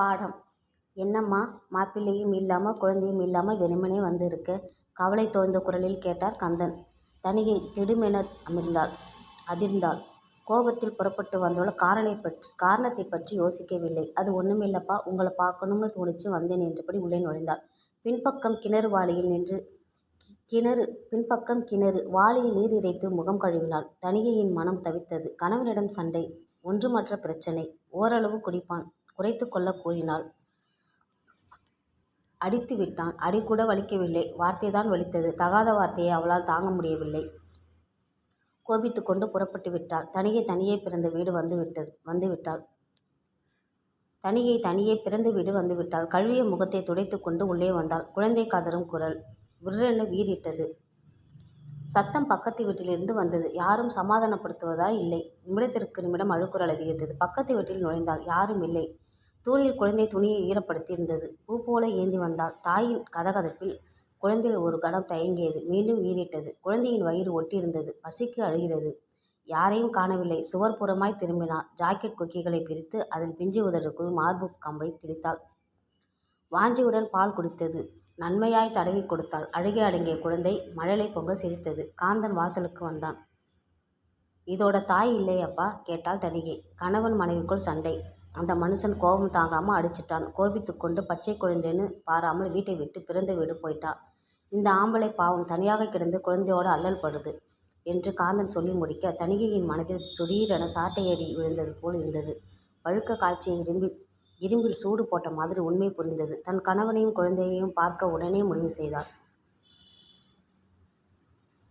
பாடம் என்னம்மா மாப்பிள்ளையும் இல்லாமல் குழந்தையும் இல்லாமல் வெறுமனே வந்து இருக்க கவலை தோய்ந்த குரலில் கேட்டார் கந்தன். தனியை திடுமென அமிர்ந்தாள் அதிர்ந்தாள். கோபத்தில் புறப்பட்டு வந்தவள் காரணை பற்றி காரணத்தை பற்றி யோசிக்கவில்லை. அது ஒன்றுமில்லப்பா உங்களை பார்க்கணும்னு தோணிச்சு வந்தேன் என்றபடி உள்ளே நுழைந்தாள். பின்பக்கம் கிணறு வாளியில் நின்று கிணறு பின்பக்கம் கிணறு வாளியில் நீர் இறைத்து முகம் கழுவினாள். தனியையின் மனம் தவித்தது. கணவனிடம் சண்டை. ஒன்றுமற்ற பிரச்சனை ஓரளவு குடிப்பான். குறைத்து கொள்ளக் கூறினாள். அடித்து விட்டான். அடிகூட வலிக்கவில்லை. வார்த்தைதான் வலித்தது. தகாத வார்த்தையை அவளால் தாங்க முடியவில்லை. கோபித்துக் கொண்டு புறப்பட்டு விட்டாள். தனிகை தனியே பிறந்த வீடு வந்துவிட்டாள். தனிகை தனியே பிறந்த வீடு வந்துவிட்டாள். கழுவிய முகத்தைத் துடைத்துக் கொண்டு உள்ளே வந்தாள். குழந்தை கதறும் குரல். விர்ரென வீறிட்டது. சத்தம் பக்கத்து வீட்டிலிருந்து வந்தது. யாரும் சமாதானப்படுத்துவதாய் இல்லை. நிமிடத்திற்கு நிமிடம் அழுகுரல் அதிகரித்தது. பக்கத்து வீட்டில் நுழைந்தாள். யாரும் இல்லை. தூணில் குழந்தை துணியை ஈரப்படுத்தியிருந்தது. பூ போல ஏந்தி வந்தாள். தாயின் கதகதப்பில் குழந்தையில் ஒரு கணம் தயங்கியது. மீண்டும் ஈறிட்டது குழந்தையின் வயிறு ஒட்டியிருந்தது. பசிக்கு அழுகிறது. யாரையும் காணவில்லை. சுவர்ப்புறமாய் திரும்பினாள். ஜாக்கெட் கொக்கிகளைப் பிரித்து அதன் பிஞ்சு உதடுகளுக்குள் மார்புக் கம்பைத் திணித்தாள். வாஞ்சியுடன் பால் குடித்தது. நன்மையாய்த் தடவிக் கொடுத்தாள். அழுகை அடங்கிய குழந்தை மழலை பொங்கச் சிரித்தது. காந்தன் வாசலுக்கு வந்தான். இதோட தாய் இல்லையாப்பா? கேட்டாள் தனிகை. கணவன் மனைவிக்குள் சண்டை. அந்த மனுஷன் கோபம் தாங்காமல் அடிச்சிட்டான். கோபித்துக் கொண்டு பச்சை குழந்தைன்னு பாராமல் வீட்டை விட்டு பிறந்த வீடு போயிட்டா. இந்த ஆம்பளை பாவம் தனியாக கிடந்து குழந்தையோட அல்லல் படுது என்று காந்தன் சொல்லி முடிக்க தணிகையின் மனதில் சுடீரென சாட்டையடி விழுந்தது போல் இருந்தது. பழுக்க காய்ச்சிய இரும்பில் சூடு போட்ட மாதிரி உண்மை புரிந்தது. தன் கணவனையும் குழந்தையையும் பார்க்க உடனே முடிவு செய்தாள்.